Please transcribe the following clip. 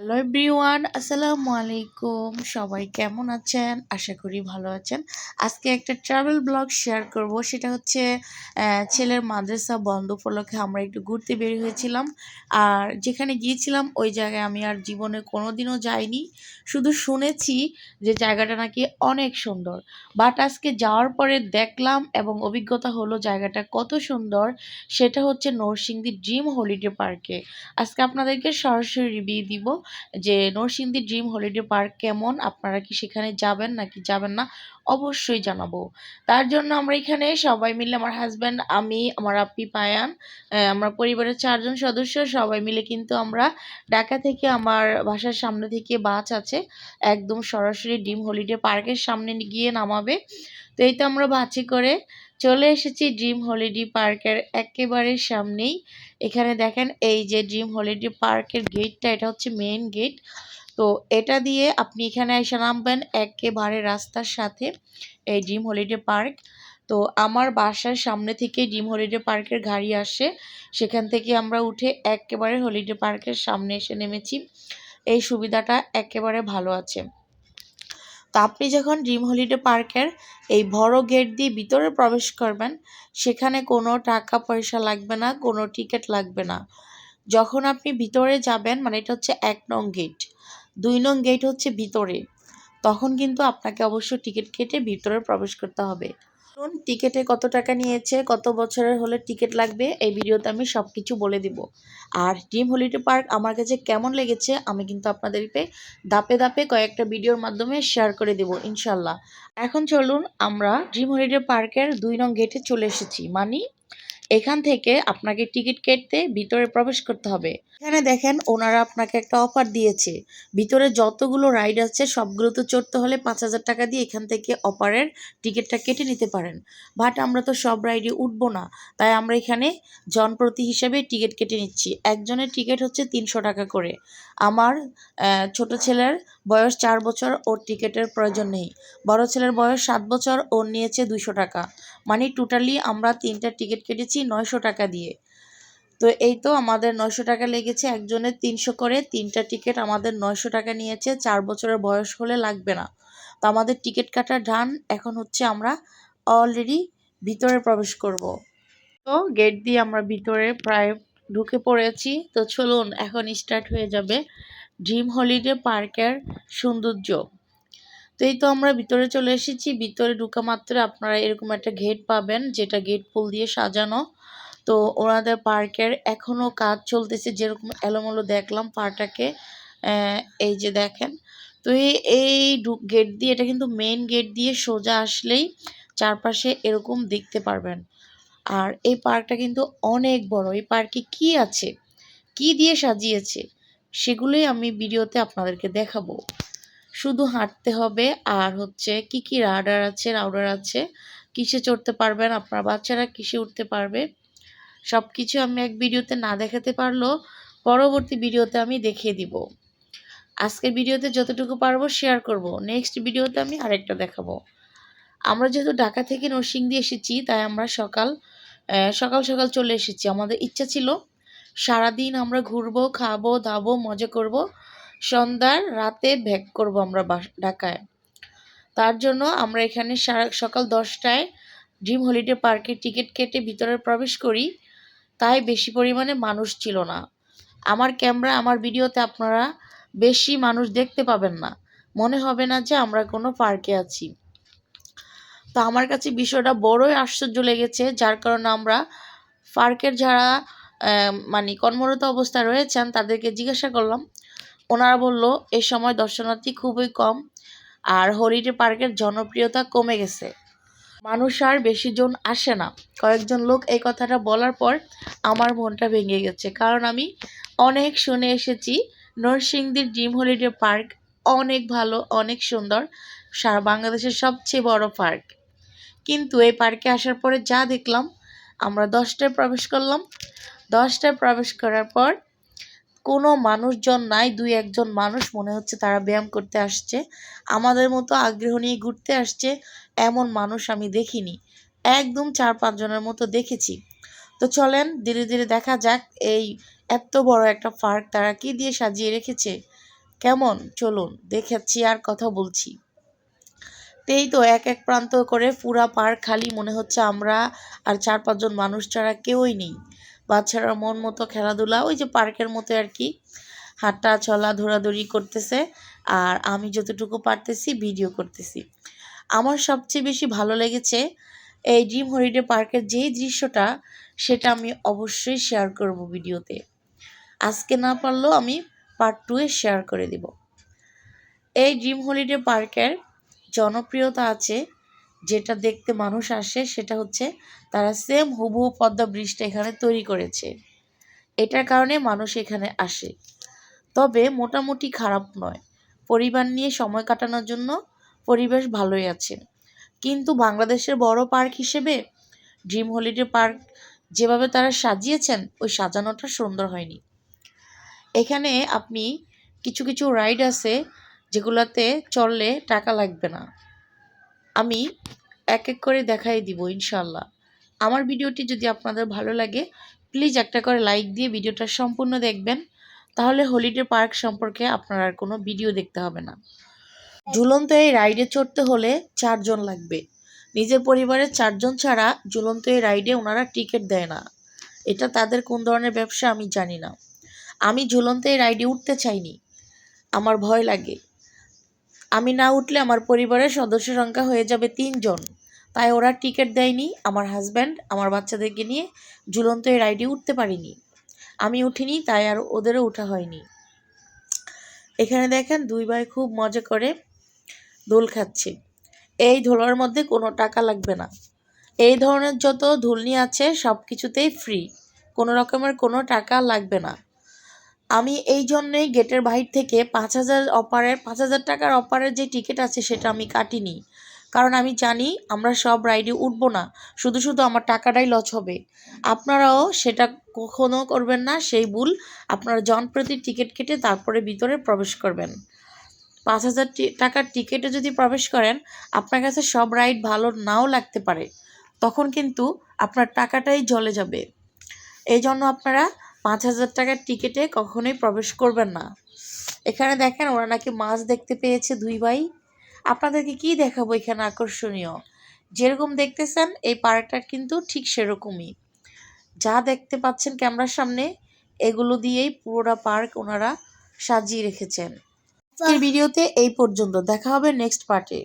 Hello everyone আসসালামু আলাইকুম। সবাই কেমন আছেন? আশা করি ভালো আছেন। আজকে একটা ট্রাভেল ব্লগ শেয়ার করব। সেটা হচ্ছে ছেলের মাদ্রাসা বন্ধ উপলক্ষে আমরা একটু ঘুরতে বের হয়েছিলাম। আর যেখানে গিয়েছিলাম, ওই জায়গায় আমি আর জীবনে কোনোদিনও যাইনি। শুধু শুনেছি যে জায়গাটা নাকি অনেক সুন্দর। বাট আজকে যাওয়ার পরে দেখলাম এবং অভিজ্ঞতা হলো জায়গাটা কত সুন্দর। সেটা হচ্ছে নরসিংদী ড্রিম হলিডে পার্কে আজকে আপনাদেরকে সরাসরি রিভিউ দিব। যে নরসিংদী ড্রিম হলিডে পার্ক কেমন? আপনারা কি সেখানে যাবেন নাকি যাবেন না? অবশ্যই জানাব। তার জন্য আমরা এখানে সবাই মিলে, আমার হাজব্যান্ড আমি, আমার আপ্পি পায়ান আমার পরিবারের চারজন সদস্য, সবাই মিলে কিন্তু আমরা ঢাকা থেকে আমার বাসার সামনে থেকে বাস আছে, একদম সরাসরি ড্রিম হলিডে পার্কের সামনে গিয়ে নামাবে। তো এই তো আমরা বাঁচি করে চলে এসেছি ড্রিম হলিডে পার্কের একেবারে সামনেই। এখানে দেখেন এই যে ড্রিম হলিডে পার্কের গেটটা, এটা হচ্ছে মেইন গেট তো এটা দিয়ে আপনি এখানে এসে নামবেন একেবারে রাস্তার সাথে এই ড্রিম হলিডে পার্ক। তো আমার বাসার সামনে থেকে ড্রিম হলিডে পার্কের গাড়ি আসে। সেখান থেকে আমরা উঠে একেবারে হলিডে পার্কের সামনে এসে নেমেছি। এই সুবিধাটা একেবারে ভালো আছে। তো আপনি যখন ড্রিম হলিডে পার্কের এই বড় গেট দিয়ে ভিতরে প্রবেশ করবেন, সেখানে কোনো টাকা পয়সা লাগবে না, কোনো টিকিট লাগবে না। যখন আপনি ভিতরে যাবেন মানে এটা হচ্ছে এক নং গেট, দুই নং গেট হচ্ছে ভিতরে, তখন কিন্তু আপনাকে অবশ্য টিকিট কেটে ভিতরে প্রবেশ করতে হবে। ধরুন টিকিটে কত টাকা নিয়েছে, কত বছরের হলে টিকিট লাগবে, এই ভিডিওতে আমি সব কিছু বলে দিব। আর ড্রিম হলিডে পার্ক আমার কাছে কেমন লেগেছে, আমি কিন্তু আপনাদেরকে দাপে দাপে কয়েকটা ভিডিওর মাধ্যমে শেয়ার করে দেব, ইনশাল্লাহ। এখন চলুন, আমরা ড্রিম হলিডে পার্কের দুই নং গেটে চলে এসেছি। মানে এখান থেকে আপনাকে টিকিট কেটে ভিতরে প্রবেশ করতে হবে। এখানে দেখেন ওনারা আপনাকে একটা অফার দিয়েছে। ভিতরে যতগুলো রাইড আছে, সবগুলো তো চড়তে হলে পাঁচ হাজার টাকা দিয়ে এখান থেকে অফারের টিকিটটা কেটে নিতে পারেন। বাট আমরা তো সব রাইডে উঠবো না। তাই আমরা এখানে জনপ্রতি হিসেবে টিকিট কেটে নিচ্ছি। একজনের টিকিট হচ্ছে তিনশো টাকা করে। আমার ছোট ছেলের বয়স চার বছর, ওর টিকিটের প্রয়োজন নেই। বড় ছেলের বয়স সাত বছর, ওর নিয়েছে দুশো টাকা। মানে টোটালি আমরা তিনটা টিকিট কেটেছি নয়শো টাকা দিয়ে। তো এই তো আমাদের নয়শো টাকা লেগেছে, একজনের তিনশো করে। তিনটা টিকিট আমাদের নয়শো টাকা নিয়েছে, চার বছরের বয়স হলে লাগবে না। তো আমাদের টিকিট কাটা ডান, এখন হচ্ছে আমরা অলরেডি ভিতরে প্রবেশ করব। তো গেট দিয়ে আমরা ভিতরে প্রায় ঢুকে পড়েছি। তো চলুন, এখন স্টার্ট হয়ে যাবে ড্রিম হলিডে পার্কের সৌন্দর্য। তো এই তো আমরা ভিতরে চলে এসেছি। ভিতরে ঢুকা মাত্র আপনারা এরকম একটা গেট পাবেন, যেটা গেট ফুল দিয়ে সাজানো। তো ওনাদের পার্কের এখনও কাজ চলতেছে, যেরকম এলোমেলো দেখলাম পার্কটাকে এই যে দেখেন। তো এই গেট দিয়ে, এটা কিন্তু মেন গেট দিয়ে সোজা আসলেই চারপাশে এরকম দেখতে পারবেন। আর এই পার্কটা কিন্তু অনেক বড়। এই পার্কে কি আছে? কি দিয়ে সাজিয়েছে? সেগুলোই আমি ভিডিওতে আপনাদেরকে দেখাবো। শুধু হাঁটতে হবে। আর হচ্ছে কি কি রাডার আছে, রাউডার আছে, কিসে চড়তে পারবেন, আপনার বাচ্চারা কিসে উঠতে পারবে সব কিছু আমি এক ভিডিওতে না দেখাতে পারলেও পরবর্তী ভিডিওতে আমি দেখিয়ে দিব। আজকের ভিডিওতে যতটুকু পারব শেয়ার করব। নেক্সট ভিডিওতে আমি আরেকটা দেখাবো। আমরা যেহেতু ঢাকা থেকে নরসিংদী এসেছি, তাই আমরা সকাল সকাল সকাল চলে এসেছি। আমাদের ইচ্ছা ছিল সারাদিন আমরা ঘুরবো, খাব, দাবো, মজা করব। সন্ধ্যার রাতে ব্যাক করব আমরা ঢাকায়। তার জন্য আমরা এখানে সারা সকাল দশটায় ড্রিম হলিডে পার্কে টিকিট কেটে ভিতরে প্রবেশ করি। তাই বেশি পরিমাণে মানুষ ছিল না। আমার ক্যামেরা, আমার ভিডিওতে আপনারা বেশি মানুষ দেখতে পাবেন না। মনে হবে না যে আমরা কোনো পার্কে আছি। তো আমার কাছে বিষয়টা বড়ই আশ্চর্য লেগেছে, যার কারণে আমরা পার্কের যারা মানে কর্মরত অবস্থায় রয়েছেন, তাদেরকে জিজ্ঞাসা করলাম ওনারা বলল এ সময় দর্শনার্থী খুবই কম আর হলিডে পার্কের জনপ্রিয়তা কমে গেছে। মানুষ আর বেশি জন আসে না। কয়েকজন লোক এই কথাটা বলার পর আমার মনটা ভেঙে গেছে। কারণ আমি অনেক শুনে এসেছি, নরসিংদীর ড্রিম হলিডে পার্ক অনেক ভালো, অনেক সুন্দর, সারা বাংলাদেশের সবচেয়ে বড় পার্ক। কিন্তু এই পার্কে আসার পরে যা দেখলাম, আমরা দশটায় প্রবেশ করলাম। দশটায় প্রবেশ করার পর কোনো মানুষজন নাই, দুই একজন মানুষ মনে হচ্ছে তারা ব্যায়াম করতে আসছে। আমাদের মতো আগ্রহ নিয়ে ঘুরতে আসছে এমন মানুষ আমি দেখিনি। একদম চার পাঁচজনের মতো দেখেছি। তো চলেন, ধীরে ধীরে দেখা যাক এই এত বড় একটা পার্ক তারা কি দিয়ে সাজিয়ে রেখেছে। কেমন? চলুন, দেখাচ্ছি আর কথা বলছি। এই তো এক এক প্রান্ত করে পুরা পার্ক খালি মনে হচ্ছে আমরা আর চার পাঁচজন মানুষ ছাড়া কেউই নেই। বাচ্চারা মন মতো খেলাধুলা, ওই যে পার্কের মতো আর কি। হাঁটা, চলা ধরাধরি করতেছে। আর আমি যতটুকু পারতেছি, ভিডিও করতেছি। আমার সবচেয়ে বেশি ভালো লেগেছে এই ড্রিম হলিডে পার্কের যেই দৃশ্যটা, সেটা আমি অবশ্যই শেয়ার করব ভিডিওতে। আজকে না পারলেও আমি পার্ট টুয়ে শেয়ার করে দিব। এই ড্রিম হলিডে পার্কের জনপ্রিয়তা আছে যেটা দেখতে মানুষ আসে সেটা হচ্ছে তারা সেম হুবহু পদ্মা ব্রিজটা এখানে তৈরি করেছে। এটার কারণে মানুষ এখানে আসে। তবে মোটামুটি খারাপ নয়। পরিবার নিয়ে সময় কাটানোর জন্য পরিবেশ ভালোই আছে। কিন্তু বাংলাদেশের বড় পার্ক হিসেবে ড্রিম হলিডে পার্ক যেভাবে তারা সাজিয়েছেন, ওই সাজানোটা সুন্দর হয়নি। এখানে আপনি কিছু কিছু রাইড আছে যেগুলোতে চললে টাকা লাগবে না। আমি এক এক করে দেখাই দিব ইনশাল্লাহ আমার ভিডিওটি যদি আপনাদের ভালো লাগে প্লিজ একটা করে লাইক দিয়ে ভিডিওটা সম্পূর্ণ দেখবেন। তাহলে হলিডে পার্ক সম্পর্কে আপনার আর কোনো ভিডিও দেখতে হবে না। ঝুলন্ত এই রাইডে চড়তে হলে চারজন লাগবে। নিজের পরিবারের চারজন ছাড়া ঝুলন্ত এই রাইডে ওনারা টিকিট দেয় না। এটা তাদের কোন ধরনের ব্যবসা আমি জানি না। আমি ঝুলন্ত এই রাইডে উঠতে চাইনি। আমার ভয় লাগে। আমি না উঠলে আমার পরিবারের সদস্য সংখ্যা হয়ে যাবে তিনজন। তাই ওরা টিকিট দেয়নি, আমার হাজব্যান্ড আমার বাচ্চাদেরকে নিয়ে ঝুলন্ত এই রাইডে উঠতে পারিনি। আমি উঠিনি, তাই আর ওদেরও ওঠা হয়নি। এখানে দেখেন দুই ভাই খুব মজা করে দোল খাচ্ছে। এই দোলার মধ্যে কোনো টাকা লাগবে না। এই ধরনের যত ধুলনি আছে সব কিছুতেই ফ্রি কোনো রকমের কোনো টাকা লাগবে না। আমি এই জন্যেই গেটের বাহির থেকে পাঁচ হাজার অপারের, পাঁচ হাজার টাকার অপারের যে টিকিট আছে সেটা আমি কাটিনি। কারণ আমি জানি আমরা সব রাইডে উঠবো না, শুধু শুধু আমার টাকাটাই লস হবে। আপনারাও সেটা কখনো করবেন না, সেই ভুল। আপনারা জনপ্রতি টিকিট কেটে তারপরে ভিতরে প্রবেশ করবেন। পাঁচ হাজার টাকার টিকিটে যদি প্রবেশ করেন, আপনার কাছে সব রাইড ভালো নাও লাগতে পারে। তখন কিন্তু আপনার টাকাটাই জলে যাবে। এই জন্য আপনারা পাঁচ হাজার টাকার টিকিটে কখনোই প্রবেশ করবেন না। এখানে দেখেন ওরা নাকি মাছ দেখতে পেয়েছে দুই ভাই। আপনাদেরকে কি দেখাবো এখানে আকর্ষণীয়? যেরকম দেখতেছেন এই পার্কটা কিন্তু ঠিক সেরকমই। যা দেখতে পাচ্ছেন ক্যামেরার সামনে এগুলো দিয়েই পুরোটা পার্ক ওনারা সাজিয়ে রেখেছেন। আজকের ভিডিওতে এই পর্যন্ত। দেখা হবে নেক্সট পার্টে।